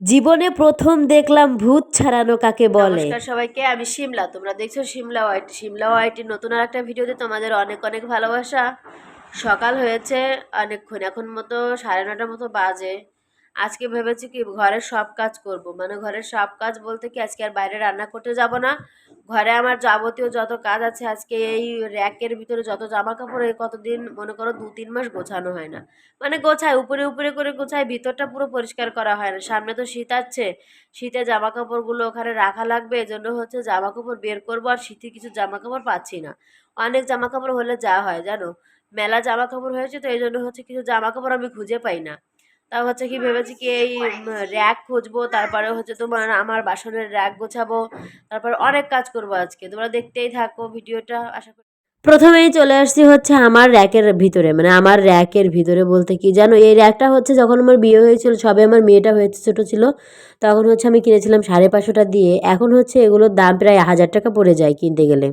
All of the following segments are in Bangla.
জীবনে প্রথম দেখলাম ভূত ছাড়ানো কাকে বলে। নমস্কার সবাইকে, আমি শিমলা। তোমরা দেখছ শিমলা ওয়াইটি শিমলা ওয়াইটের নতুন আর একটা ভিডিওতে তোমাদের অনেক অনেক ভালোবাসা। সকাল হয়েছে অনেকক্ষণ, এখন মতো সাড়ে নটার মতো বাজে। আজকে ভেবেছি কি, ঘরের সব কাজ করব। মানে ঘরের সব কাজ বলতে কি, আজকে আর বাইরে রান্না করতে যাব না। ঘরে আমার যাবতীয় যত কাজ আছে, আজকে এই র্যাকের ভিতরে যত জামা কাপড় কতদিন মনে করো দু তিন মাস গোছানো হয় না। মানে গোছায়, উপরে উপরে করে গোছায়, ভিতরটা পুরো পরিষ্কার করা হয় না। সামনে তো শীত আসছে শীতে জামা কাপড়গুলো ওখানে রাখা লাগবে, এজন্য হচ্ছে জামা কাপড় বের করব আর শীতে কিছু জামা কাপড় পাচ্ছি না। অনেক জামা কাপড় হলে যা হয়, জানো? মেলা জামা কাপড় হয়েছে তো এই জন্য হচ্ছে কিছু জামা কাপড় আমি খুঁজে পাই না। তা হচ্ছে কি ভেবেছি কি এই র্যাক খুঁজবো, তারপরে হচ্ছে তোমার আমার বাসনের র্যাক গোছাবো, তারপর অনেক কাজ করব আজকে। তোমরা দেখতেই থাকো ভিডিওটা, আশা করি প্রথমেই চলে আসছি হচ্ছে আমার র্যাকের ভিতরে। মানে আমার র্যাকের ভিতরে বলতে কি জানো, এই র্যাকটা হচ্ছে যখন আমার বিয়ে হয়েছিল, সবে আমার মেয়েটা হয়েছে, ছোটো ছিল, তখন হচ্ছে আমি কিনেছিলাম সাড়ে পাঁচশোটা দিয়ে। এখন হচ্ছে এগুলোর দাম প্রায় হাজার টাকা পড়ে যায় কিনতে গেলে।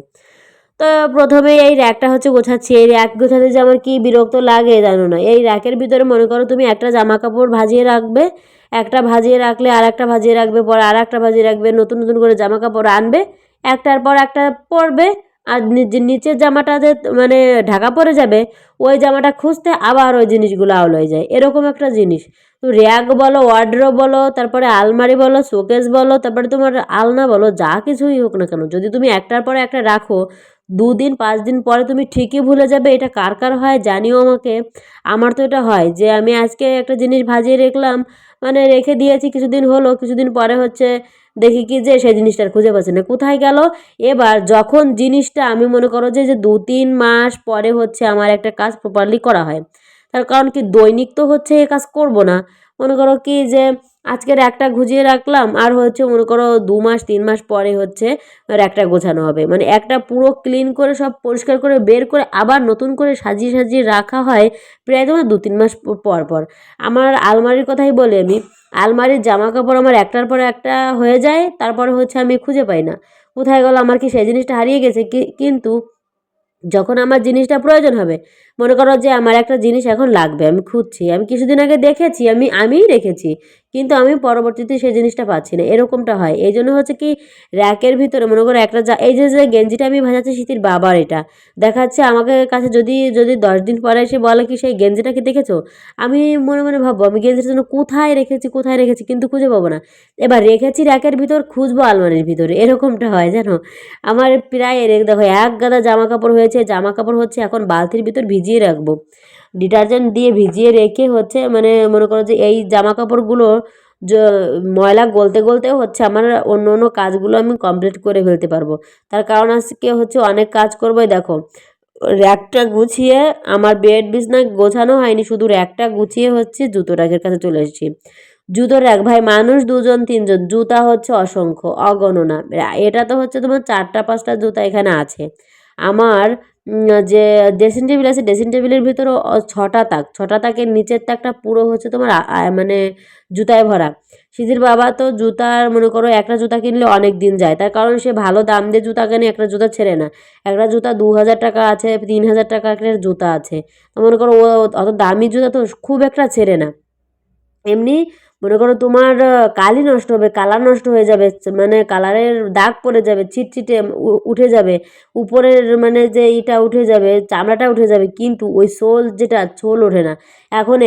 তো প্রথমে এই র্যাকটা হচ্ছে গোছাচ্ছি। এই র্যাক গোছাতে যে আমার কী বিরক্ত লাগে জানো না। এই র্যাকের ভিতরে মনে করো তুমি একটা জামা কাপড় ভাজিয়ে রাখবে, একটা ভাজিয়ে রাখলে আর একটা ভাজিয়ে রাখবে, পরে আর একটা ভাজিয়ে রাখবে, নতুন নতুন করে জামা কাপড় আনবে, একটার পর একটা পরবে, আর নিচের জামাটাতে মানে ঢাকা পড়ে যাবে, ওই জামাটা খুঁজতে আবার ওই জিনিসগুলো আউল হয়ে যায়। এরকম একটা জিনিস। তো র্যাক বলো ওয়ার্ড্রো বলো, তারপরে আলমারি বলো শোকেস বলো, তারপরে তোমার আলনা বলো, যা কিছুই হোক না কেন, যদি তুমি একটার পরে একটা রাখো দুদিন পাঁচ দিন পরে তুমি ঠিকই ভুলে যাবে, এটা কার কার হয় জানিও আমাকে। আমার তো এটা হয় যে আমি আজকে একটা জিনিস ভাজিয়ে রাখলাম মানে রেখে দিয়েছি, কিছুদিন হলো, কিছুদিন পরে হচ্ছে দেখি কি যে সেই জিনিসটা খুঁজে পাচ্ছি না। কোথায় গেল? এবার যখন জিনিসটা আমি মনে করো যে যে দু তিন মাস পরে হচ্ছে আমার একটা কাজ প্রপারলি করা হয়, তার কারণ কি দৈনিক তো হচ্ছে এ কাজ করব না। মনে করো কি যে আজকের একটা গুছিয়ে রাখলাম, আর হচ্ছে মনে করো দু মাস, তিন মাস পরে হচ্ছে একটা গোছানো হবে। মানে একটা পুরো ক্লিন করে, সব পরিষ্কার করে বের করে আবার নতুন করে সাজিয়ে সাজিয়ে রাখা হয় প্রায় তোমার দু, তিন মাস পর পর। আমার আলমারির কথাই বলি আমি, আলমারির জামা কাপড় আমার একটার পর একটা হয়ে যায়, তারপরে হচ্ছে আমি খুঁজে পাই না। কোথায় গেল, আমার কি সেই জিনিসটা হারিয়ে গেছে? কিন্তু যখন আমার জিনিসটা প্রয়োজন হবে, মনে করো যে আমার একটা জিনিস এখন লাগবে, আমি খুঁজছি, আমি কিছুদিন আগে দেখেছি, আমি, আমিই রেখেছি। কিন্তু আমি পরবর্তীতে সেই জিনিসটা পাচ্ছি না। এরকমটা হয়। এই জন্য হচ্ছে কি র্যাকের ভিতরে মনে করো একটা এই যে যে গেঞ্জিটা আমি ভাজাচ্ছি শীতির বাবার এটা। দেখাচ্ছে আমাকে কাছে যদি যদি দশ দিন পরে এসে বলে কি সেই গেঞ্জিটাকে দেখেছ? আমি মনে মনে ভাববো, আমি গেঞ্জিটা যেন কোথায় রেখেছি কোথায় রেখেছি কিন্তু খুঁজে পাবো না। এবার রেখেছি র্যাকের ভিতর, খুঁজবো আলমারির ভিতরে। এরকমটা হয়, জানো? আমার প্রায় দেখো, এক গাদা জামা কাপড় হয়েছে জামা কাপড় হচ্ছে এখন বালতির ভিতর ভিজিয়ে রাখব। ডিটারজেন্ট দিয়ে ভিজিয়ে রেখে হচ্ছে মানে মনে করো যে এই জামা কাপড়গুলো ময়লা গলতে গলতেও হচ্ছে আমার অন্য অন্য কাজগুলো আমি কমপ্লিট করে ফেলতে পারব। তার কারণ আজকে হচ্ছে অনেক কাজ করব দেখো। র্যাকটা গুছিয়ে আমার বেড বিছনা গোছানো হয়নি, শুধু র্যাকটা গুছিয়ে হচ্ছে জুতো র্যাকের কাছে চলে এসেছি। জুতো র্যাক ভাই, মানুষ দুজন, তিনজন, জুতা হচ্ছে অসংখ্য, অগণনা। এটা তো হচ্ছে তোমার চারটা, পাঁচটা জুতা এখানে আছে। আমার যে ড্রেসিং টেবিল আছে ড্রেসিং টেবিলের ভিতরেও অ- ছটা তাক। ছটা তাকের নিচের তাকটা পুরো হচ্ছে তোমার মানে জুতায় ভরা। সিজির বাবা তো জুতার, মনে করো, একটা জুতা কিনলে অনেক দিন যায়। তার কারণ সে ভালো দাম দিয়ে জুতা কেনে, একটা জুতা ছেড়ে না। একটা জুতা দু হাজার টাকা আছে, তিন হাজার টাকা একটা জুতা আছে। মনে করো, ও অত দামি জুতা তো খুব একটা ছেড়ে না। এমনি মনে করো তোমার কালি নষ্ট হবে, কালার নষ্ট হয়ে যাবে মানে কালারের দাগ পড়ে যাবে, ছিটছিটে উঠে যাবে, উপরের মানে যে ইটা উঠে যাবে, চামড়াটা উঠে যাবে, কিন্তু ওই সোল যেটা, ছোল ওঠে না। এখন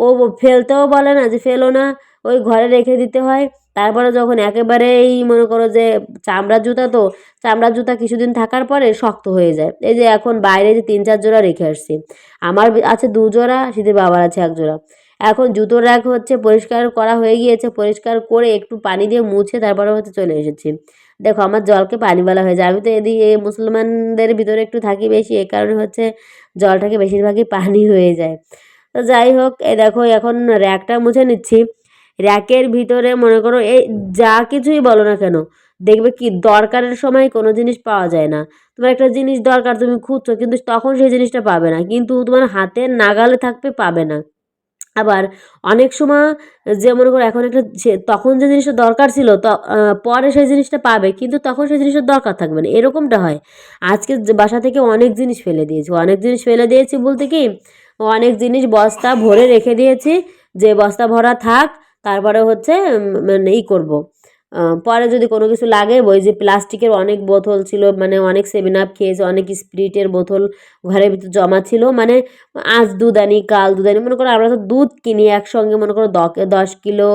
ও ফেলতেও বলে না যে ফেলো না, ওই ঘরে রেখে দিতে হয়। তারপরে যখন একেবারেই মনে করো যে চামড়ার জুতা তো চামড়ার জুতা কিছুদিন থাকার পরে শক্ত হয়ে যায়। এই যে এখন বাইরে যে তিন, চার জোড়া রেখে আসছি। আমার আছে দু জোড়া শীতের বাবার আছে এক জোড়া এখন জুতোর র্যাক হচ্ছে, পরিষ্কার করা হয়ে গিয়েছে, পরিষ্কার করে একটু পানি দিয়ে মুছে তারপরে হচ্ছে চলে এসেছি। দেখো, আমার জলকে পানিওয়ালা হয়ে যায়। আমি তো এদিকে মুসলমানদের ভিতরে একটু থাকি বেশি এ কারণে হচ্ছে জলটাকে বেশিরভাগই পানি হয়ে যায়। তো যাই হোক, এই দেখো, এখন র্যাকটা মুছে নিচ্ছি। র্যাকের ভিতরে মনে করো, এই যা কিছুই বলো না কেন, দেখবে কি দরকারের সময় কোনো জিনিস পাওয়া যায় না। তোমার একটা জিনিস দরকার, তুমি খুঁজছো, কিন্তু তখন সেই জিনিসটা পাবে না। কিন্তু তোমার হাতের নাগালে থাকবে, পাবে না। আবার অনেক সময়, যে মনে করো এখন একটা তখন যে জিনিসটা দরকার ছিল, ত পরে সেই জিনিসটা পাবে, কিন্তু তখন সেই জিনিসটা দরকার থাকবে না। এরকমটা হয়। আজকে বাসা থেকে অনেক জিনিস ফেলে দিয়েছি। অনেক জিনিস ফেলে দিয়েছি বলতে কি, অনেক জিনিস বস্তা ভরে রেখে দিয়েছি, যে বস্তা ভরা থাক, তারপরে হচ্ছে মানে ই করব। পরে যদি কোনো কিছু লাগে, ওই যে প্লাস্টিকের অনেক বোতল ছিল মানে অনেক সেভেন আপ খেয়েছে, অনেক স্পিরিটের বোতল ঘরের ভিতর জমা ছিল মানে আজ দুধ আনি কাল দুধ আনি মনে করো আমরা তো দুধ কিনি একসঙ্গে, মনে করো দশ কিলো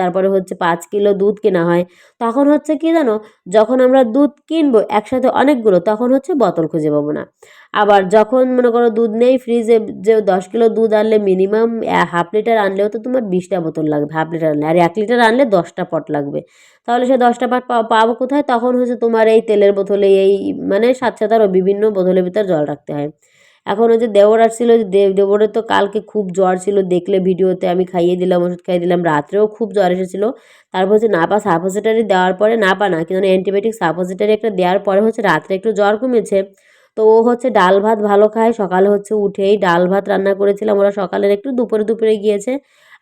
তারপরে হচ্ছে পাঁচ কিলো দুধ কেনা হয়, তখন হচ্ছে কি জানো, যখন আমরা দুধ কিনবো একসাথে অনেকগুলো, তখন হচ্ছে বোতল খুঁজে পাবো না, আবার যখন মনে করো দুধ নেই ফ্রিজে যে দশ কিলো দুধ আনলে মিনিমাম হাফ লিটার আনলেও তো তোমার বিশটা বোতল লাগবে হাফ লিটার আনলে, আর এক লিটার আনলে দশটা পট লাগবে তাহলে সে দশটা পাট পাবো কোথায়? তখন হচ্ছে তোমার এই তেলের বোতলে এই মানে সাত আরও বিভিন্ন বোতলের ভিতরে জল রাখতে হয়। এখন ওই যে দেওর আসছিল দেব দেবরের তো কালকে খুব জ্বর ছিল, দেখলে ভিডিওতে আমি খাইয়ে দিলাম, ওষুধ খাইয়ে দিলাম, রাত্রেও খুব জ্বর এসেছিল। তারপর হচ্ছে নাপা সাপোজিটারি দেওয়ার পরে, নাপা না, কিন্তু অ্যান্টিবায়োটিক সাপোজিটারি একটা দেওয়ার পরে হচ্ছে রাত্রে একটু জ্বর কমেছে। তো ও হচ্ছে ডাল ভাত ভালো খায়, সকালে হচ্ছে উঠেই ডাল ভাত রান্না করেছিলাম, ওরা সকালের একটু দুপুরে দুপুরে গিয়েছে।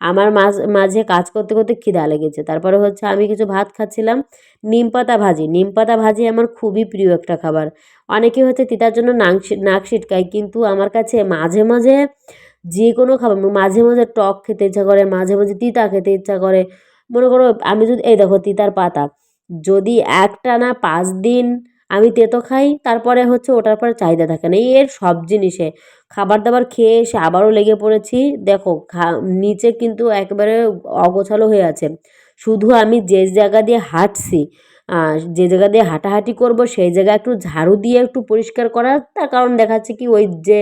আমার মাঝ, মাঝে কাজ করতে করতে খিদা লেগেছে। তারপরে হচ্ছে আমি কিছু ভাত খাচ্ছিলাম, নিম পাতা ভাজি। নিম পাতা ভাজি আমার খুবই প্রিয় একটা খাবার। অনেকে হচ্ছে তিতার জন্য নাক নাক সিটকায়, কিন্তু আমার কাছে মাঝে মাঝে যে কোনো খাবার মাঝে মাঝে টক খেতে ইচ্ছা করে, মাঝে মাঝে তিতা খেতে ইচ্ছা করে। মনে করো আমি যদি, এই দেখো তিতার পাতা। যদি একটা না পাঁচ দিন আমি তেতো খাই, তারপরে হচ্ছে ওটার পরে চাহিদা থাকে না। এর সব জিনিসে। খাবার দাবার খেয়ে এসে আবারও লেগে পড়েছি। দেখো নিচে কিন্তু একেবারে অগোছালো হয়ে আছে। শুধু আমি যে জায়গা দিয়ে হাঁটছি যে জায়গা দিয়ে হাঁটাহাঁটি করব, সেই জায়গা একটু ঝাড়ু দিয়ে একটু পরিষ্কার করা তার কারণ দেখাচ্ছে কি, ওই যে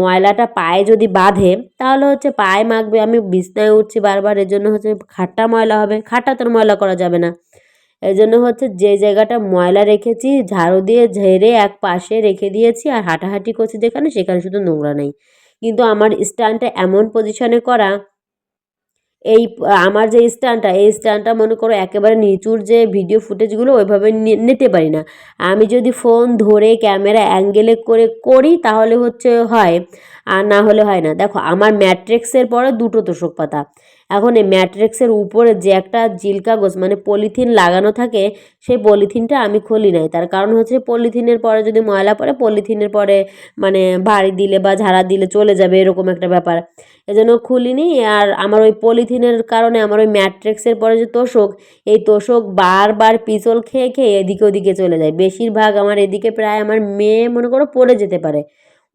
ময়লাটা পায়ে যদি বাঁধে, তাহলে হচ্ছে পায়ে মাখবে। আমি বিছনায় উঠছি বারবার, এর জন্য হচ্ছে খাটটা ময়লা হবে। খাটটা তোর ময়লা করা যাবে না। এই জন্য হচ্ছে যে জায়গাটা ময়লা রেখেছি, ঝাড়ু দিয়ে ঝেড়ে এক পাশে রেখে দিয়েছি আর হাঁটাহাঁটি করছি যেখানে, সেখানে শুধু নোংরা নেই। কিন্তু আমার স্ট্যান্ডটা এমন পজিশনে করা, এই আমার যে স্ট্যান্ডটা, এই স্ট্যান্ডটা মনে করো একেবারে নিচুর যে ভিডিও ফুটেজগুলো ওইভাবে নিতে পারি না। আমি যদি ফোন ধরে ক্যামেরা অ্যাঙ্গেলে করে করি তাহলে হচ্ছে হয়, আর না হলে হয় না। দেখো, আমার ম্যাট্রিক্সের পরে দুটো তোষক পাতা। এখন এই ম্যাট্রিক্সের উপরে যে একটা জিল কাগজ মানে পলিথিন লাগানো থাকে, সেই পলিথিনটা আমি খুলি নাই। তার কারণ হচ্ছে পলিথিনের পরে যদি ময়লা পড়ে, পলিথিনের পরে মানে বাড়ি দিলে বা ঝাড়া দিলে চলে যাবে, এরকম একটা ব্যাপার। এজন্য খুলিনি, আর আমার ওই পলিথিনের কারণে আমার ওই ম্যাট্রিক্সের পরে যে তোষক, এই তোষক বারবার পিছল খেয়ে খেয়ে এদিকে ওদিকে চলে যায়। বেশিরভাগ আমার এদিকে প্রায় আমার মেয়ে, মনে করো, পড়ে যেতে পারে।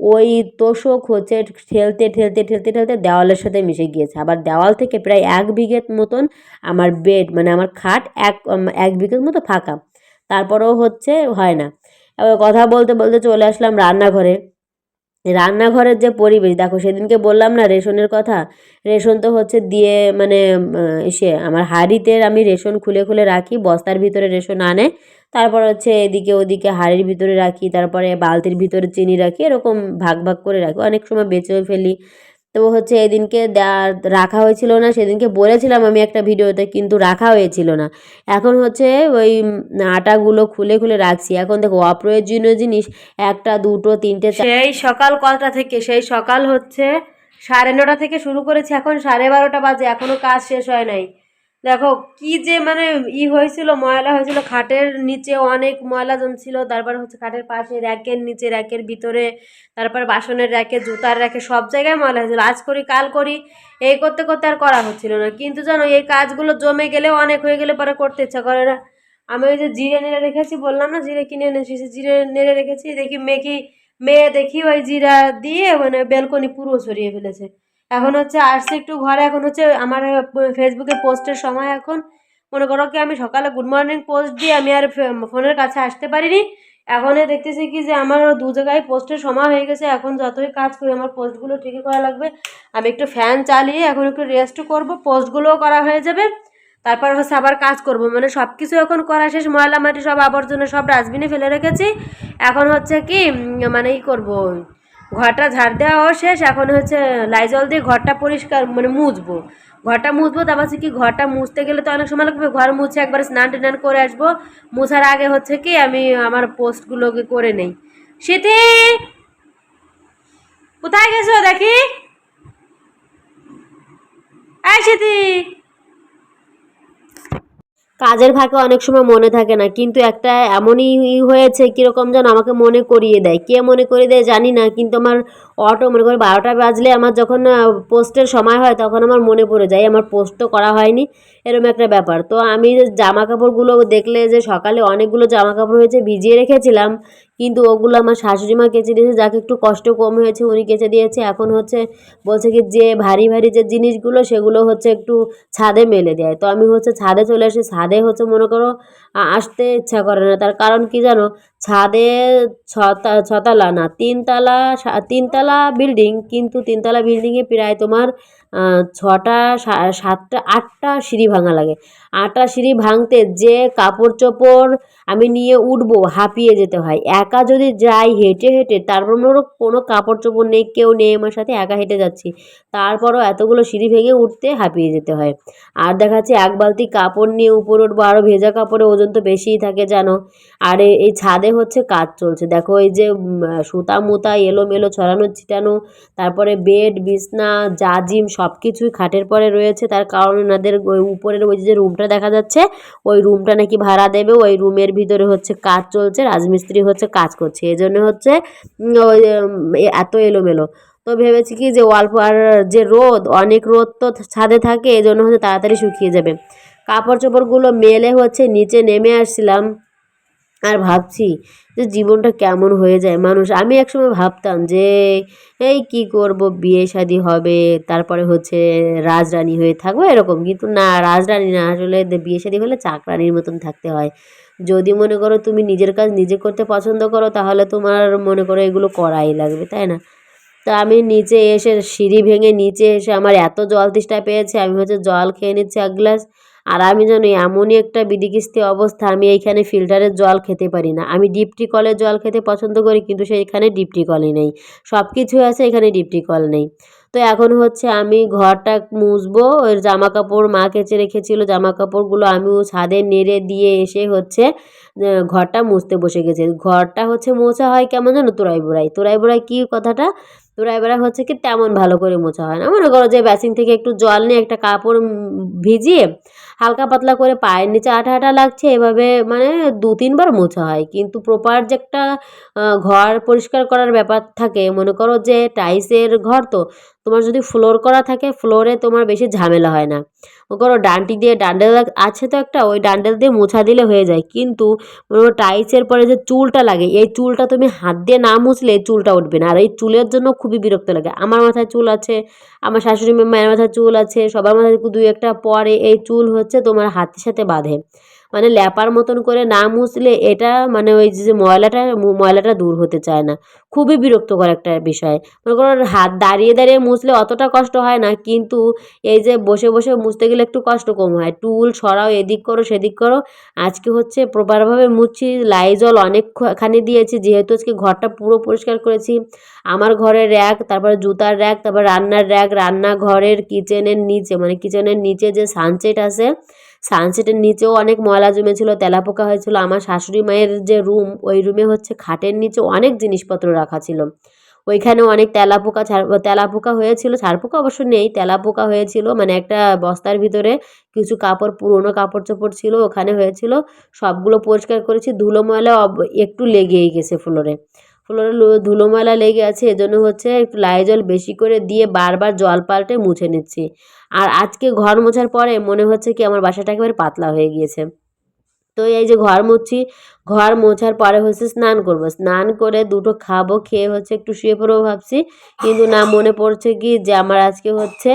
ওই তোষক হচ্ছে ঠেলতে ঠেলতে ঠেলতে ঠেলতে দেওয়ালের সাথে মিশে গিয়েছে। আবার দেওয়াল থেকে প্রায় এক বিঘের মতন আমার বেড মানে আমার খাট এক এক বিঘের মতো ফাঁকা। তারপরেও হচ্ছে হয় না। এবার কথা বলতে বলতে চলে আসলাম রান্নাঘরে। রান্নাঘরের যে পরিবেশ, দেখো সেদিনকে বললাম না রেশনের কথা, রেশন তো হচ্ছে দিয়ে মানে সে আমার হাড়িতে আমি রেশন খুলে খুলে রাখি, বস্তার ভিতরে রেশন আনে, তারপর হচ্ছে এদিকে ওদিকে হাড়ির ভিতরে রাখি, তারপরে বালতির ভিতরে চিনি রাখি, এরকম ভাগ ভাগ করে রাখি, অনেক সময় বেচেও ফেলি। তো হচ্ছে এদিনকে রাখা হয়েছিল না, সেদিনকে বলেছিলাম আমি একটা ভিডিওতে, কিন্তু রাখা হয়েছিল না। এখন হচ্ছে ওই আটাগুলো খুলে খুলে রাখছি। এখন দেখো, অপ্রয়োজনীয় জিনিস একটা, দুটো, তিনটে সেই সকাল কটা থেকে, সেই সকাল হচ্ছে সাড়ে নটা থেকে শুরু করেছি, এখন সাড়ে বারোটা বাজে এখনও কাজ শেষ হয় নাই। দেখো, কি যে মানে ই হয়েছিল, ময়লা হয়েছিল, খাটের নিচে অনেক ময়লা জমছিল, তারপর হচ্ছে খাটের পাশে র্যাকের নিচে, র্যাকের ভিতরে, তারপর বাসনের র্যাকে, জুতার র্যাকে, সব জায়গায় ময়লা হয়েছিল। আজ করি, কাল করি, এই করতে করতে আর করা হচ্ছিল না। কিন্তু জানো, এই কাজগুলো জমে গেলে অনেক হয়ে গেলে পরে করতে ইচ্ছা করে না। আমি ওই যে জিরে নেড়ে রেখেছি, বললাম না, জিরে কিনে এনেছি সে জিরে নেড়ে রেখেছি, দেখি মেয়ে কি মেয়ে দেখি ওই জিরা দিয়ে মানে বেলকনি পুরো ছড়িয়ে ফেলেছে। এখন হচ্ছে আসছে একটু ঘরে, এখন হচ্ছে আমার ফেসবুকে পোস্টের সময় এখন। মনে করো কি, আমি সকালে গুড মর্নিং পোস্ট দিয়ে আমি আর ফোনের কাছে আসতে পারিনি। এখন দেখতেছি কি যে আমার দু জায়গায় পোস্টের সময় হয়ে গেছে। এখন যতই কাজ করি, আমার পোস্টগুলো ঠিকই করা লাগবে। আমি একটু ফ্যান চালিয়ে এখন একটু রেস্ট করব পোস্টগুলোও করা হয়ে যাবে। তারপর হচ্ছে আবার কাজ করব। মানে সব কিছু এখন করা শেষ, ময়লা মাটি সব আবর্জনা সব ডাস্টবিনে ফেলে রেখেছি। এখন হচ্ছে কি মানে ই করব। ঘরটা ঝাড় দেওয়াও শেষ, এখন হচ্ছে লাইজল দিয়ে ঘরটা পরিষ্কার মানে মুছবো। ঘরটা মুছবো, তারপর হচ্ছে কি ঘরটা মুছতে গেলে তো অনেক সময় লাগবে, ঘর মুছে একবার স্নান টান করে আসব। মুছার আগে হচ্ছে কি আমি আমার পোস্টগুলোকে করে নেই। শীতি কোথায় গেছো দেখি? এই শীতি কাজের ফাঁকে অনেক সময় মনে থাকে না, কিন্তু একটা এমনই হয়েছে, কীরকম যেন আমাকে মনে করিয়ে দেয়। কে মনে করিয়ে দেয় জানি না, কিন্তু আমার অটো মনে করে বারোটা বাজলে আমার যখন পোস্টের সময় হয় তখন আমার মনে পড়ে যায়, আমার পোস্ট তো করা হয়নি এরকম একটা ব্যাপার। তো আমি জামা কাপড়গুলো দেখলে যে সকালে অনেকগুলো জামা কাপড় হয়েছে ভিজিয়ে রেখেছিলাম কিন্তু ওগুলো আমার শাশুড়ি মা কেচে দিয়েছে, যাকে একটু কষ্ট কম হয়েছে উনি কেচে দিয়েছে। এখন হচ্ছে বলছে কি, যে ভারী ভারী যে জিনিসগুলো, সেগুলো হচ্ছে একটু ছাদে মেলে দেয়। তো আমি হচ্ছে ছাদে চলে আসি, ছাদে হচ্ছে মনে করো আসতে ইচ্ছা করে না। তার কারণ কি জানো? ছাদে ছতা ছতলা না, তিনতলা তিনতলা বিল্ডিং, কিন্তু তিনতলা বিল্ডিংয়ে প্রায় তোমার ছটা সাতটা, আটটা সিঁড়ি ভাঙা লাগে। আটটা সিঁড়ি ভাঙতে যে কাপড় চোপড় আমি নিয়ে উঠবো, হাঁপিয়ে যেতে হয়। একা যদি যাই হেঁটে হেঁটে, তারপর মনে কোনো কাপড় চোপড় নেই, কেউ নেই আমার সাথে, একা হেঁটে যাচ্ছি। তারপরও এতগুলো সিঁড়ি ভেঙে উঠতে হাঁপিয়ে যেতে হয়। আর দেখা যাচ্ছে এক বালতি কাপড় নিয়ে উপরে উঠবো আরও ভেজা কাপড়ে ওজন তো বেশিই থাকে, জানো? আর এই ছাদে হচ্ছে কাজ চলছে। দেখো এই যে সুতা মুতা এলোমেলো ছড়ানো ছিটানো তারপরে বেড, বিছনা জাজিম সব কিছুই খাটের পরে রয়েছে। তার কারণ ওনাদের ওই উপরের ওই যে রুমটা দেখা যাচ্ছে, ওই রুমটা নাকি ভাড়া দেবে। ওই রুমের ভিতরে হচ্ছে কাজ চলছে, রাজমিস্ত্রি হচ্ছে কাজ করছে। এই জন্য হচ্ছে ওই এত এলোমেলো। তো ভেবেছি কি যে অল্প আর যে রোদ, অনেক রোদ তো ছাদে থাকে এই জন্য হচ্ছে তাড়াতাড়ি শুকিয়ে যাবে। কাপড় চোপড়গুলো মেলে হচ্ছে, নিচে নেমে আসছিলাম। আর ভাবছি যে জীবনটা কেমন হয়ে যায়। মানুষ, আমি একসময় ভাবতাম যে এই কি করব, বিয়ে শাদি হবে, তারপরে হচ্ছে রাজরানী হয়ে থাকব, এরকম। কিন্তু না, রাজরানী না, আসলে বিয়ে শাদি হলে চাকরানির মতন থাকতে হয়। যদি মনে করো তুমি নিজের কাজ নিজে করতে পছন্দ করো, তাহলে তোমার মনে করো এগুলো করাই লাগবে, তাই না? তা আমি নিচে এসে সিঁড়ি ভেঙে নিচে এসে আমার এত জল তেষ্টা পেয়েছে, আমি হচ্ছে জল খেয়ে নিচ্ছি এক গ্লাস। আর আমি জানি এমনই একটা বিদিকিস্তি অবস্থা, আমি এইখানে ফিল্টারের জল খেতে পারি না। আমি ডিপটি কলের জল খেতে পছন্দ করি, কিন্তু সেইখানে ডিপটি কলই নেই। সব কিছু আছে, এখানে ডিপটি কল নেই। তো এখন হচ্ছে আমি ঘরটা মুছবো ওই জামা কাপড় মা কেচে রেখেছিলো জামা কাপড়গুলো আমিও ছাদে নেড়ে দিয়ে এসে হচ্ছে ঘরটা মুছতে বসে গেছে। ঘরটা হচ্ছে মোছা হয় কেমন জানো তোরাই বোড়াই তোরাই বোড়াই কী কথাটা? তোরাই বেড়া হচ্ছে কি তেমন ভালো করে মোছা হয় না। মনে করো যে বেসিন থেকে একটু জল নিয়ে একটা কাপড় ভিজিয়ে হালকা পাতলা করে পায়ের নিচে আঠা আঠা লাগছে, এভাবে মানে দু তিনবার মোছা হয়। কিন্তু প্রপার যে একটা ঘর পরিষ্কার করার ব্যাপার থাকে, মনে করো যে টাইসের ঘর তো, তোমার যদি ফ্লোর করা থাকে ফ্লোরে তোমার বেশি ঝামেলা হয় না। করো ডান্টি দিয়ে ডান্ডেল আছে তো একটা, ওই ডান্ডেল দিয়ে মোছা দিলে হয়ে যায়। কিন্তু কোনো টাইসের পরে যে চুলটা লাগে, এই চুলটা তুমি হাত দিয়ে না মুছলে চুলটা উঠবে না। আর এই চুলের জন্য খুবই বিরক্ত লাগে। আমার মাথায় চুল আছে, আমার শাশুড়ি, মায়ের মাথায় চুল আছে, সবার মাথায় দু একটা পরে এই চুল হচ্ছে তোমার হাতের সাথে বাঁধে। মানে ল্যাপার মতন করে না মুছলে এটা মানে ওই যে ময়লাটা ময়লাটা দূর হতে চায় না। খুবই বিরক্তকর একটা বিষয়। মনে করো হাত দাঁড়িয়ে দাঁড়িয়ে মুছলে অতটা কষ্ট হয় না, কিন্তু এই যে বসে বসে মুছতে গেলে একটু কষ্ট কম হয়। টুল সরাও, এদিক করো, সেদিক করো। আজকে হচ্ছে প্রপারভাবে মুছছি লাইজল অনেকখানি দিয়েছি, যেহেতু আজকে ঘরটা পুরো পরিষ্কার করেছি। আমার ঘরের র্যাক, তারপরে জুতার র্যাক, তারপর রান্নার র্যাক, রান্নাঘরের কিচেনের নিচে মানে কিচেনের নিচে যে সানসেট আছে সানসেটের নিচেও অনেক ময়লা জমেছিল, তেলাপোকা হয়েছিল। আমার শাশুড়ি মায়ের যে রুম, ওই রুমে হচ্ছে খাটের নিচে অনেক জিনিসপত্র রাখা ছিল। ওইখানেও অনেক তেলাপোকা ছাড়, তেলাপোকা হয়েছিল। ছাড়পোকা অবশ্য নেই, তেলাপোকা হয়েছিল। মানে একটা বস্তার ভিতরে কিছু কাপড়, পুরনো কাপড় চোপড় ছিল, ওখানে হয়েছিল। সবগুলো পরিষ্কার করেছি। ধুলো ময়লা একটু লেগেই গেছে ফ্লোরে। ফ্লোরে ধুলো ময়লা লেগে আছে। এজন্য হচ্ছে একটু লাইজল বেশি করে দিয়ে বারবার জল পাল্টে মুছে নিচ্ছি। আর আজকে ঘর মোছার পরে মনে হচ্ছে কি আমার বাসাটা একেবারে পাতলা হয়ে গিয়েছে। তো এই যে ঘর মুছছি ঘর মোছার পরে হচ্ছে স্নান করব। স্নান করে দুটো খাব, খেয়ে হচ্ছে একটু শুয়ে পড়ব ভাবছি। কিন্তু না, মনে পড়ছে কি যে আমার আজকে হচ্ছে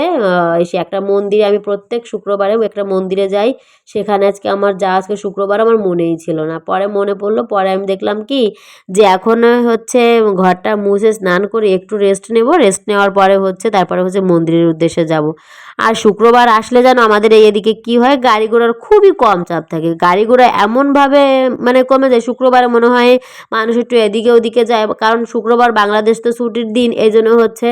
এসে একটা মন্দিরে আমি প্রত্যেক শুক্রবারে একটা মন্দিরে যাই। সেখানে আজকে আমার যা আজকে শুক্রবার আমার মনেই ছিল না। পরে মনে পড়ল, পরে আমি দেখলাম কি যে এখন হচ্ছে ঘরটা মুছে স্নান করে একটু রেস্ট নেব। রেস্ট নেওয়ার পরে হচ্ছে তারপরে হচ্ছে মন্দিরের উদ্দেশ্যে যাব। আর শুক্রবার আসলে যেন আমাদের এই এদিকে কি হয়, গাড়ি ঘোড়ার খুবই কম চাপ থাকে। গাড়ি ঘোড়া এমনভাবে মানে কমে যায় শুক্রবারে মনে হয় মানুষ একটু এদিকে ওদিকে যায়, কারণ শুক্রবার বাংলাদেশ তো ছুটির দিন, এই জন্য হচ্ছে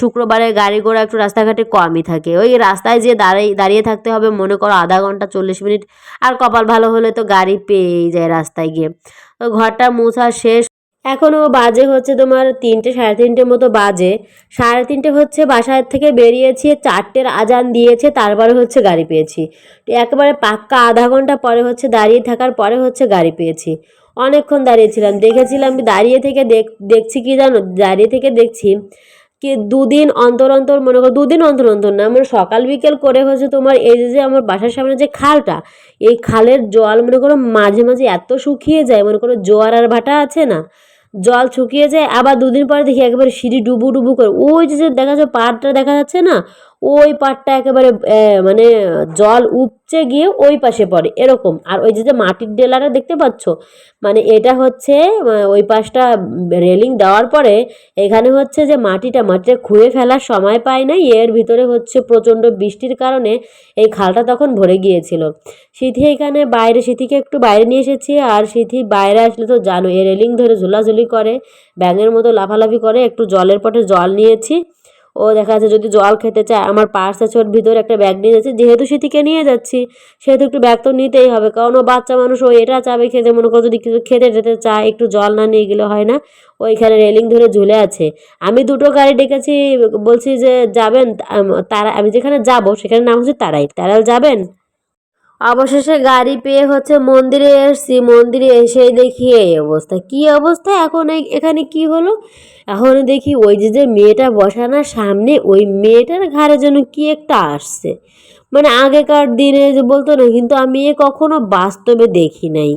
শুক্রবারে গাড়ি ঘোড়া একটু রাস্তাঘাটে কমই থাকে। ওই রাস্তায় যে দাঁড়িয়ে দাঁড়িয়ে থাকতে হবে, মনে করো আধা ঘণ্টা চল্লিশ মিনিট, আর কপাল ভালো হলে তো গাড়ি পেয়েই যায় রাস্তায় গিয়ে। ঘরটা মোছা শেষ এখনও বাজে হচ্ছে তোমার তিনটে, সাড়ে তিনটে মতো বাজে। সাড়ে তিনটে হচ্ছে বাসার থেকে বেরিয়েছি, চারটের আজান দিয়েছে, তারপরে হচ্ছে গাড়ি পেয়েছি। একেবারে পাক্কা আধা ঘণ্টা পরে হচ্ছে দাঁড়িয়ে থাকার পরে হচ্ছে গাড়ি পেয়েছি। অনেকক্ষণ দাঁড়িয়েছিলাম, দেখেছিলাম দাঁড়িয়ে থেকে দেখ, দেখছি কি জানো? দাঁড়িয়ে থেকে দেখছি কি দুদিন অন্তর অন্তর, মনে করো দুদিন অন্তর অন্তর না মানে সকাল বিকেল করে হচ্ছে তোমার এই যে আমার বাসার সামনে যে খালটা, এই খালের জল মনে করো মাঝে মাঝে এত শুকিয়ে যায়, মনে করো জোয়ার আর ভাটা আছে না? জল শুকিয়ে যায়, আবার দুদিন পরে দেখি একেবারে সিঁড়ি ডুবু ডুবু করে। ওই যে দেখা যাচ্ছে পাহাড়টা দেখা যাচ্ছে না ওই পাড়টা একেবারে মানে জল উপচে গিয়ে ওই পাশে পড়ে, এরকম। আর ওই যে যে মাটির ডেলাটা দেখতে পাচ্ছ? মানে এটা হচ্ছে ওই পাশটা রেলিং দেওয়ার পরে এখানে হচ্ছে যে মাটিটা মাটিটা খুঁড়ে ফেলার সময় পায় না এর ভিতরে হচ্ছে প্রচণ্ড বৃষ্টির কারণে এই খালটা তখন ভরে গিয়েছিল। সিথি এখানে বাইরে, সিথিকে একটু বাইরে নিয়ে এসেছি। আর সিথি বাইরে আসলে তো জানো এ রেলিং ধরে ঝোলাঝুলি করে, ব্যাঙের মতো লাফালাফি করে, একটু জলের পটে জল নিয়েছি। ও দেখা যাচ্ছে যদি জল খেতে চায়, আমার পার্স আছে, ওর ভিতরে একটা ব্যাগ নিয়ে যাচ্ছি, যেহেতু সেটিকে নিয়ে যাচ্ছি, সেহেতু একটু ব্যাগ তো নিতেই হবে, কারণ ও বাচ্চা মানুষ, ও এটা চাবে খেতে, মনে করো যদি কিছু খেতে যেতে চায়, একটু জল না নিয়ে গেলে হয় না ওইখানে রেলিং ধরে ঝুলে আছে। আমি দুটো গাড়ি ডেকেছি, বলছি যে যাবেন তারা, আমি যেখানে যাব সেখানে নাম হচ্ছে তারাই তারাল যাবেন? অবশেষে গাড়ি পেয়ে হচ্ছে মন্দিরে এসছি। মন্দিরে এসে দেখি এই অবস্থা। কি অবস্থা? এখন এখানে কি হলো? এখন দেখি ওই যে যে মেয়েটা বসানোর সামনে, ওই মেয়েটার ঘাড়ে যেন কি একটা আসছে। মানে আগেকার দিনে যে বলতো না, কিন্তু আমি এ কখনো বাস্তবে দেখি নাই।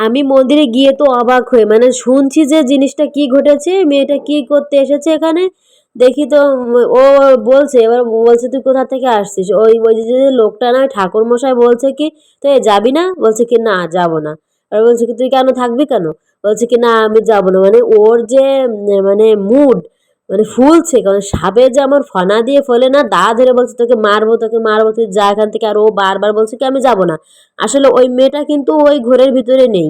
আমি মন্দিরে গিয়ে তো অবাক হয়ে মানে শুনছি যে জিনিসটা কি ঘটেছে, মেয়েটা কি করতে এসেছে এখানে? দেখি তো, ও বলছে, এবার বলছে, তুই কোথা থেকে আসছিস? ওই ওই যে লোকটা না ঠাকুর মশাই বলছে কি তুই যাবি না? বলছে কি, না, যাব না। আর বলছে কি, তুই কেন থাকবি কেন? বলছে কি, না, আমি যাব না। মানে ওর যে মানে মুড মানে ফুলছে, কারণ সাপে যে আমার ফনা দিয়ে ফলে না, দা ধরে বলছে, তোকে মারবো তোকে মারবো, তুই যা এখান থেকে। আর ও বারবার বলছে কি, আমি যাব না। আসলে ওই মেয়েটা কিন্তু ওই ঘরের ভিতরে নেই।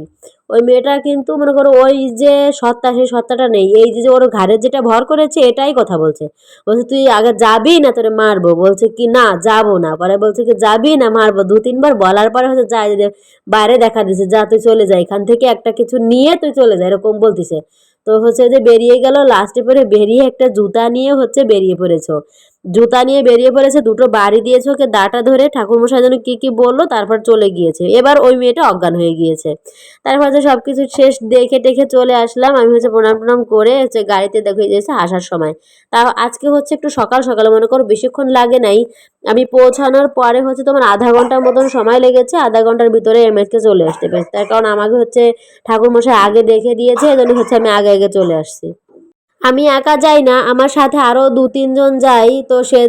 ওই মেয়েটা কিন্তু মনে করো ওই যে সত্তা, সেই সত্তাটা নেই। এই যে ওর ঘাড়ে যেটা ভর করেছে, এটাই কথা বলছে। বলছে, তুই আগে যাবি না, তোরে মারবো? বলছে কি, না, যাব না। পরে বলছে কি, যাবি না, মারবো? দু, তিনবার বলার পরে হচ্ছে যা যে বাইরে দেখা দিছে, যা, তুই চলে যা, এখান থেকে একটা কিছু নিয়ে তুই চলে যা। এরকম বলতিছে। তো হচ্ছে যে বেরিয়ে গেল লাস্টে পরে বেরিয়ে একটা জুতা নিয়ে হচ্ছে বেরিয়ে পড়েছো। জুতা নিয়ে বেরিয়ে পড়েছে, দুটো বাড়ি দিয়েছে ওকে, দাটা ধরে ঠাকুরমশাই যেন কী কী বলল, তারপর চলে গিয়েছে। এবার ওই মেয়েটা অজ্ঞান হয়ে গিয়েছে। তারপর হচ্ছে সব কিছু শেষ দেখে টেখে চলে আসলাম, আমি হচ্ছে প্রণাম প্রণাম করে হচ্ছে গাড়িতে দেখে দিয়েছে আসার সময়। তা আজকে হচ্ছে একটু সকাল সকাল, মনে করো বেশিক্ষণ লাগে নাই। আমি পৌঁছানোর পরে হচ্ছে তোমার আধা ঘণ্টার মতন সময় লেগেছে, আধা ঘণ্টার ভিতরে এমএসকে চলে আসতে পেরেছি। তার কারণ আমাকে হচ্ছে ঠাকুরমশাই আগে দেখে দিয়েছে এই জন্য হচ্ছে আমি আগে আগে চলে আসছি। আমি একা যাই না, আমার সাথে আরও দু তিনজন যাই, তো সে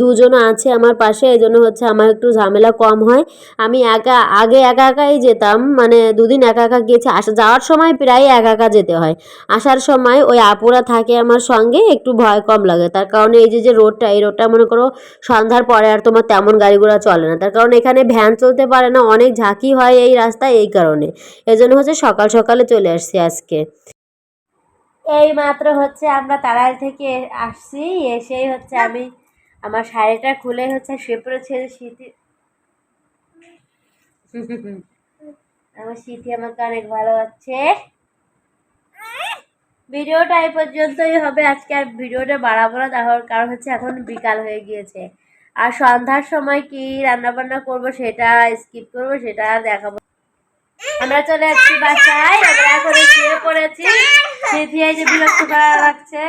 দুজন আছে আমার পাশে, এই জন্য হচ্ছে আমার একটু ঝামেলা কম হয়। আমি একা, আগে একা একাই যেতাম মানে দুদিন একা একা গিয়েছি, আসা, যাওয়ার সময় প্রায় একা একা যেতে হয়। আসার সময় ওই আপুরা থাকে আমার সঙ্গে, একটু ভয় কম লাগে। তার কারণে এই যে যে রোডটা, এই রোডটা মনে করো সন্ধ্যার পরে আর তোমার তেমন গাড়িগুলো চলে না। তার কারণ এখানে ভ্যান চলতে পারে না, অনেক ঝাঁকি হয় এই রাস্তায় এই কারণে। এই জন্য হচ্ছে সকাল সকালে চলে আসছি আজকে। এই মাত্র হচ্ছে আমরা তারাই থেকে আসছি এসেই হচ্ছে আমি আমার শাড়িটা খুলে হচ্ছে শুয়ে ছেড়ে শীতে আমার শীতে আমাকে অনেক ভালো লাগছে ভিডিওটা এই পর্যন্তই হবে। আজকে আর ভিডিওটা বাড়াবো না তাহলে কারণ হচ্ছে এখন বিকাল হয়ে গিয়েছে। আর সন্ধ্যার সময় কি রান্না বান্না করব সেটা স্কিপ করব সেটা আর দেখাবো আমরা চলে আসছি বাসায় আমরা করে শুয়ে পড়েছি। সিথি দিয়ে যে বিরক্ত করা লাগছে।